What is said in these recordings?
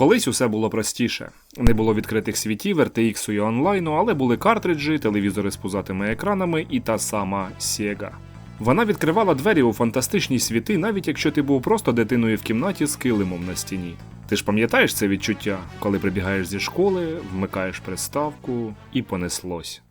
Колись усе було простіше. Не було відкритих світів, RTX і онлайну, але були картриджі, телевізори з пузатими екранами і та сама Sega. Вона відкривала двері у фантастичні світи, навіть якщо ти був просто дитиною в кімнаті з килимом на стіні. Ти ж пам'ятаєш це відчуття, коли прибігаєш зі школи, вмикаєш приставку і понеслось.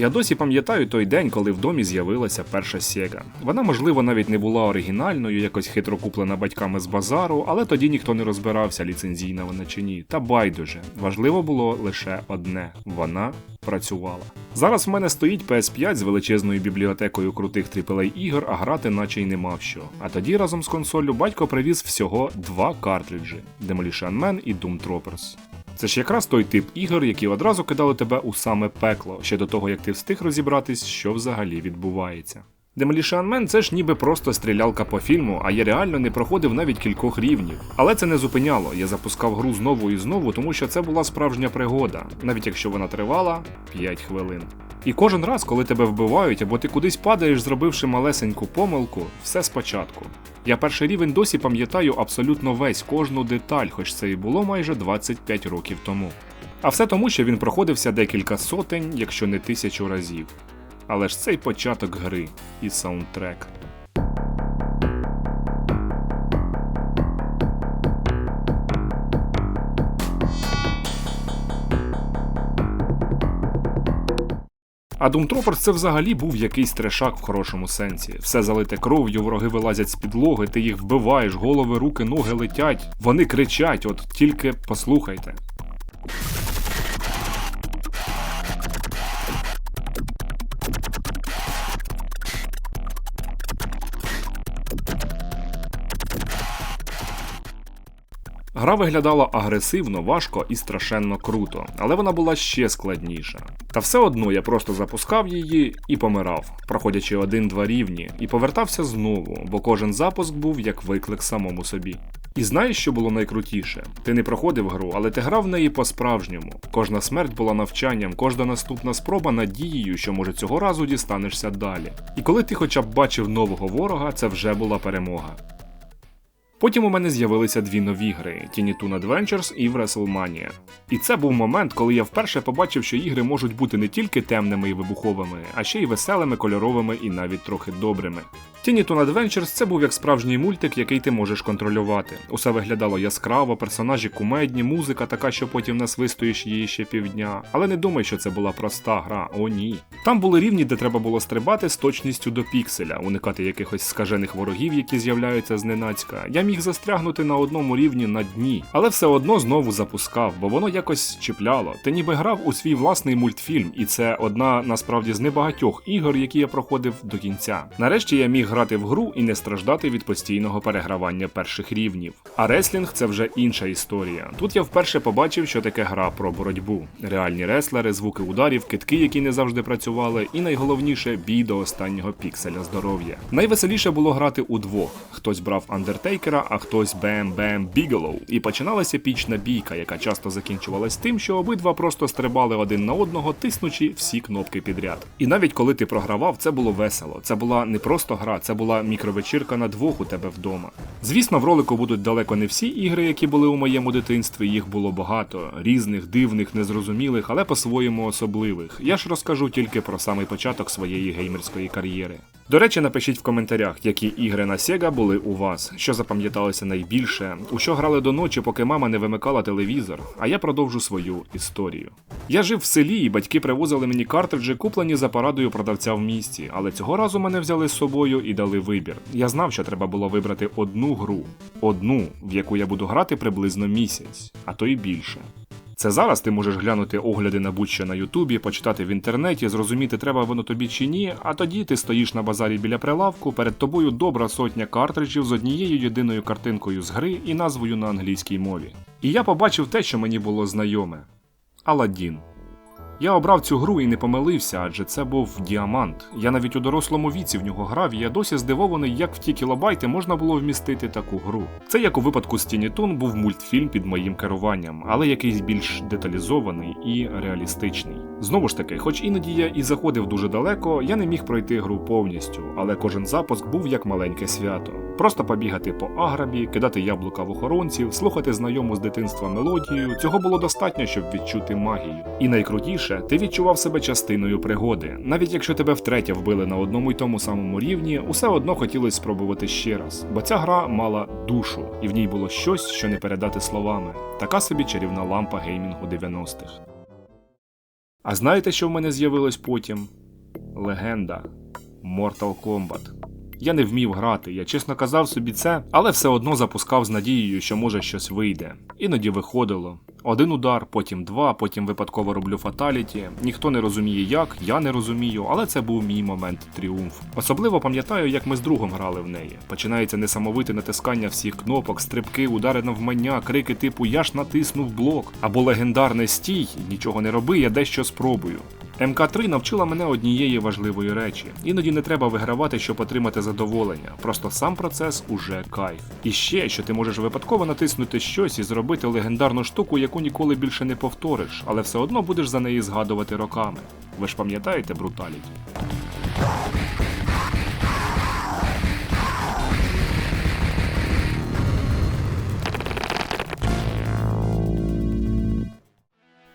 Я досі пам'ятаю той день, коли в домі з'явилася перша Sega. Вона, можливо, навіть не була оригінальною, якось хитро куплена батьками з базару, але тоді ніхто не розбирався, ліцензійна вона чи ні. Та байдуже. Важливо було лише одне вона працювала. Зараз в мене стоїть PS5 з величезною бібліотекою крутих AAA ігор, а грати наче й не мав що. А тоді разом з консоллю батько привіз всього два картриджі: Demolition Man і Doom Troopers. Це ж якраз той тип ігор, які одразу кидали тебе у саме пекло, ще до того як ти встиг розібратись, що взагалі відбувається. Demolition Man – це ж ніби просто стрілялка по фільму, а я реально не проходив навіть кількох рівнів. Але це не зупиняло. Я запускав гру знову і знову, тому що це була справжня пригода, навіть якщо вона тривала 5 хвилин. І кожен раз, коли тебе вбивають або ти кудись падаєш, зробивши малесеньку помилку, все спочатку. Я перший рівень досі пам'ятаю абсолютно весь кожну деталь, хоч це і було майже 25 років тому. А все тому, що він проходився декілька сотень, якщо не тисячу разів. Але ж цей початок гри і саундтрек. А Doom Troopers це взагалі був якийсь трешак в хорошому сенсі. Все залите кров'ю, вороги вилазять з підлоги, ти їх вбиваєш, голови, руки, ноги летять. Вони кричать, от тільки послухайте. Гра виглядала агресивно, важко і страшенно круто, але вона була ще складніша. Та все одно я просто запускав її і помирав, проходячи один-два рівні, і повертався знову, бо кожен запуск був як виклик самому собі. І знаєш, що було найкрутіше? Ти не проходив гру, але ти грав в неї по-справжньому. Кожна смерть була навчанням, кожна наступна спроба надією, що може цього разу дістанешся далі. І коли ти хоча б бачив нового ворога, це вже була перемога. Потім у мене з'явилися дві нові гри Tiny Toon Adventures і WrestleMania. І це був момент, коли я вперше побачив, що ігри можуть бути не тільки темними і вибуховими, а ще й веселими, кольоровими і навіть трохи добрими. Tiny Toon Adventures це був як справжній мультик, який ти можеш контролювати. Усе виглядало яскраво, персонажі кумедні, музика така, що потім насвистуєш її ще півдня. Але не думай, що це була проста гра, о ні. Там були рівні, де треба було стрибати з точністю до пікселя, уникати якихось скажених ворогів, які з'являються зненацька. Я міг застрягнути на одному рівні на дні, але все одно знову запускав, бо воно якось чіпляло. Ти ніби грав у свій власний мультфільм, і це одна насправді з небагатьох ігор, які я проходив до кінця. Нарешті я міг грати в гру і не страждати від постійного перегравання перших рівнів. А реслінг це вже інша історія. Тут я вперше побачив, що таке гра про боротьбу. Реальні реслери, звуки ударів, китки, які не завжди працювали, і найголовніше бій до останнього пікселя здоров'я. Найвеселіше було грати удвох. Хтось брав Андертейкера, а хтось Бем Бем Біgelоу. І починалася пічна бійка, яка часто закінчувалась тим, що обидва просто стрибали один на одного, тиснучи всі кнопки підряд. І навіть коли ти програвав, це було весело. Це була не просто гра, це була мікровечірка на двох у тебе вдома. Звісно, в ролику будуть далеко не всі ігри, які були у моєму дитинстві. Їх було багато різних, дивних, незрозумілих, але по-своєму особливих. Я ж розкажу тільки про самий початок своєї геймерської кар'єри. До речі, напишіть в коментарях, які ігри на Sega були у вас, що запам'яталося найбільше, у що грали до ночі, поки мама не вимикала телевізор, а я продовжу свою історію. Я жив в селі, і батьки привозили мені картриджі, куплені за порадою продавця в місті, але цього разу мене взяли з собою і дали вибір. Я знав, що треба було вибрати одну гру, одну, в яку я буду грати приблизно місяць, а то й більше. Це зараз ти можеш глянути огляди на будь-що на Ютубі, почитати в інтернеті, зрозуміти, треба воно тобі чи ні, а тоді ти стоїш на базарі біля прилавку, перед тобою добра сотня картриджів з однією єдиною картинкою з гри і назвою на англійській мові. І я побачив те, що мені було знайоме Аладдін. Я обрав цю гру і не помилився, адже це був діамант. Я навіть у дорослому віці в нього грав, і я досі здивований, як в ті кілобайти можна було вмістити таку гру. Це як у випадку з Тіні Тун був мультфільм під моїм керуванням, але якийсь більш деталізований і реалістичний. Знову ж таки, хоч іноді я і заходив дуже далеко, я не міг пройти гру повністю, але кожен запуск був як маленьке свято. Просто побігати по аграбі, кидати яблука в охоронців, слухати знайому з дитинства мелодію. Цього було достатньо, щоб відчути магію. І найкрутіше, ти відчував себе частиною пригоди. Навіть якщо тебе втретє вбили на одному й тому самому рівні, усе одно хотілося спробувати ще раз, бо ця гра мала душу, і в ній було щось, що не передати словами. Така собі чарівна лампа геймінгу 90-х. А знаєте, що в мене з'явилось потім? Легенда Mortal Kombat. Я не вмів грати, я чесно казав собі це, але все одно запускав з надією, що може щось вийде. Іноді виходило. Один удар, потім два, потім випадково роблю фаталіті. Ніхто не розуміє як, я не розумію, але це був мій момент тріумф. Особливо пам'ятаю, як ми з другом грали в неї. Починається несамовите натискання всіх кнопок, стрибки, удари навмання, крики типу Я ж натиснув блок або легендарне стій, нічого не роби, я дещо спробую. МК3 навчила мене однієї важливої речі. Іноді не треба вигравати, щоб отримати задоволення. Просто сам процес уже кайф. І ще, що ти можеш випадково натиснути щось і зробити легендарну штуку, яку ніколи більше не повториш, але все одно будеш за неї згадувати роками. Ви ж пам'ятаєте бруталіті?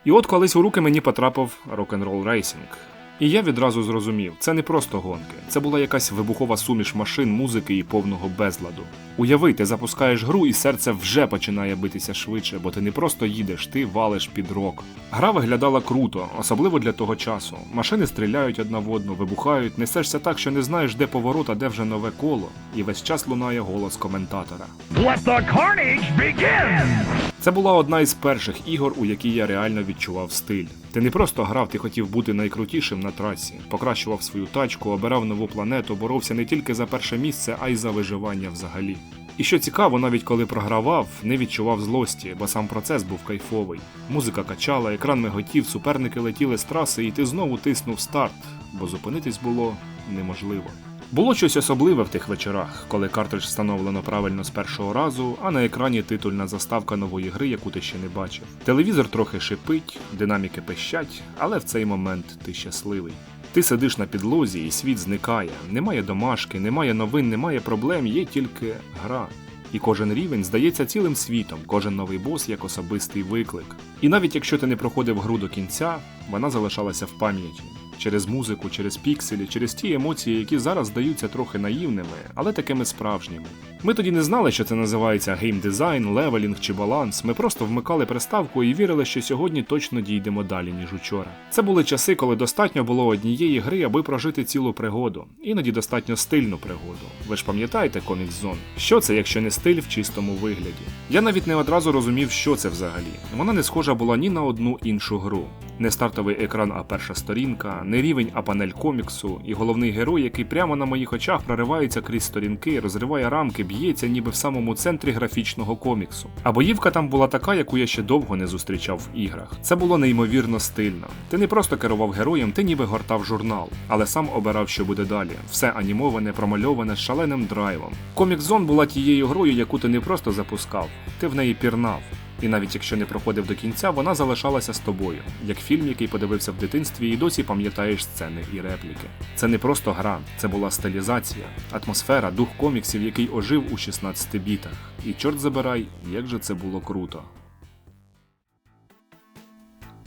І от колись у руки мені потрапив рок-н-рол рейсінг. І я відразу зрозумів, це не просто гонки, це була якась вибухова суміш машин, музики і повного безладу. Уяви, ти запускаєш гру, і серце вже починає битися швидше, бо ти не просто їдеш, ти валиш під рок. Гра виглядала круто, особливо для того часу. Машини стріляють одна в одну, вибухають, несешся так, що не знаєш, де поворот, а де вже нове коло, і весь час лунає голос коментатора. Let the carnage begin! Це була одна із перших ігор, у якій я реально відчував стиль. Ти не просто грав, ти хотів бути найкрутішим на трасі, покращував свою тачку, обирав нову планету, боровся не тільки за перше місце, а й за виживання взагалі. І що цікаво, навіть коли програвав, не відчував злості, бо сам процес був кайфовий. Музика качала, екран миготів, суперники летіли з траси, і ти знову тиснув старт, бо зупинитись було неможливо. Було щось особливе в тих вечорах, коли картридж встановлено правильно з першого разу, а на екрані титульна заставка нової гри, яку ти ще не бачив. Телевізор трохи шипить, динаміки пищать, але в цей момент ти щасливий. Ти сидиш на підлозі і світ зникає. Немає домашки, немає новин, немає проблем, є тільки гра. І кожен рівень здається цілим світом, кожен новий бос як особистий виклик. І навіть якщо ти не проходив гру до кінця, вона залишалася в пам'яті. Через музику, через пікселі, через ті емоції, які зараз здаються трохи наївними, але такими справжніми. Ми тоді не знали, що це називається геймдизайн, левелінг чи баланс. Ми просто вмикали приставку і вірили, що сьогодні точно дійдемо далі, ніж учора. Це були часи, коли достатньо було однієї гри, аби прожити цілу пригоду, іноді достатньо стильну пригоду. Ви ж пам'ятаєте Comic Zone? Що це, якщо не стиль в чистому вигляді? Я навіть не одразу розумів, що це взагалі. Вона не схожа була ні на одну іншу гру. Не стартовий екран, а перша сторінка, не рівень, а панель коміксу, і головний герой, який прямо на моїх очах проривається крізь сторінки, розриває рамки, б'ється ніби в самому центрі графічного коміксу. А боївка там була така, яку я ще довго не зустрічав в іграх. Це було неймовірно стильно. Ти не просто керував героєм, ти ніби гортав журнал, але сам обирав, що буде далі. Все анімоване, промальоване шаленим драйвом. Комік Зон була тією грою, яку ти не просто запускав, ти в неї пірнав. І навіть якщо не проходив до кінця, вона залишалася з тобою, як фільм, який подивився в дитинстві, і досі пам'ятаєш сцени і репліки. Це не просто гра, це була стилізація, атмосфера, дух коміксів, який ожив у 16 бітах. І чорт забирай, як же це було круто.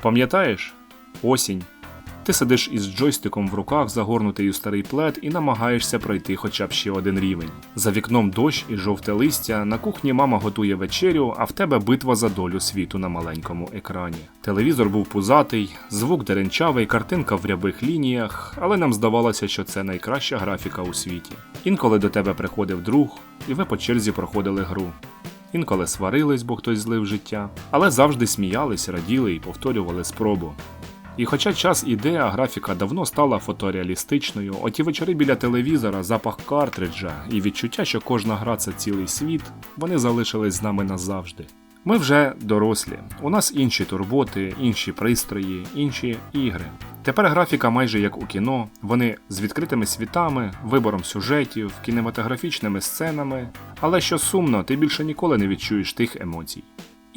Пам'ятаєш? Осінь. Ти сидиш із джойстиком в руках, загорнутий у старий плед, і намагаєшся пройти хоча б ще один рівень. За вікном дощ і жовте листя, на кухні мама готує вечерю, а в тебе битва за долю світу на маленькому екрані. Телевізор був пузатий, звук деренчавий, картинка в рябих лініях, але нам здавалося, що це найкраща графіка у світі. Інколи до тебе приходив друг, і ви по черзі проходили гру. інколи сварились, бо хтось злив життя, але завжди сміялись, раділи і повторювали спробу. І хоча час іде, а графіка давно стала фотореалістичною, оті вечори біля телевізора, запах картриджа і відчуття, що кожна гра це цілий світ, вони залишились з нами назавжди. Ми вже дорослі, у нас інші турботи, інші пристрої, інші ігри. Тепер графіка майже як у кіно, вони з відкритими світами, вибором сюжетів, кінематографічними сценами, але що сумно, ти більше ніколи не відчуєш тих емоцій.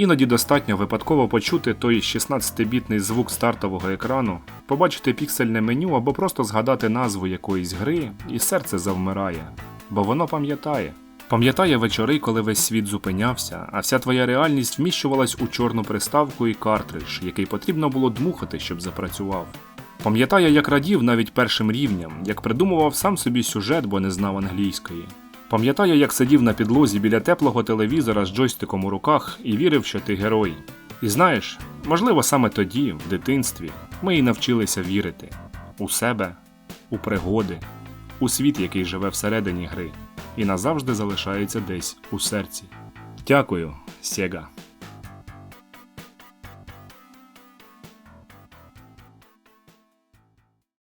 Іноді достатньо випадково почути той 16-бітний звук стартового екрану, побачити піксельне меню або просто згадати назву якоїсь гри, і серце завмирає, бо воно пам'ятає. Пам'ятає вечори, коли весь світ зупинявся, а вся твоя реальність вміщувалась у чорну приставку і картридж, який потрібно було дмухати, щоб запрацював. Пам'ятає, як радів навіть першим рівням, як придумував сам собі сюжет, бо не знав англійської. Пам'ятаю, як сидів на підлозі біля теплого телевізора з джойстиком у руках і вірив, що ти герой. І знаєш, можливо, саме тоді, в дитинстві, ми і навчилися вірити у себе, у пригоди, у світ, який живе всередині гри, і назавжди залишається десь у серці. Дякую, Сєга.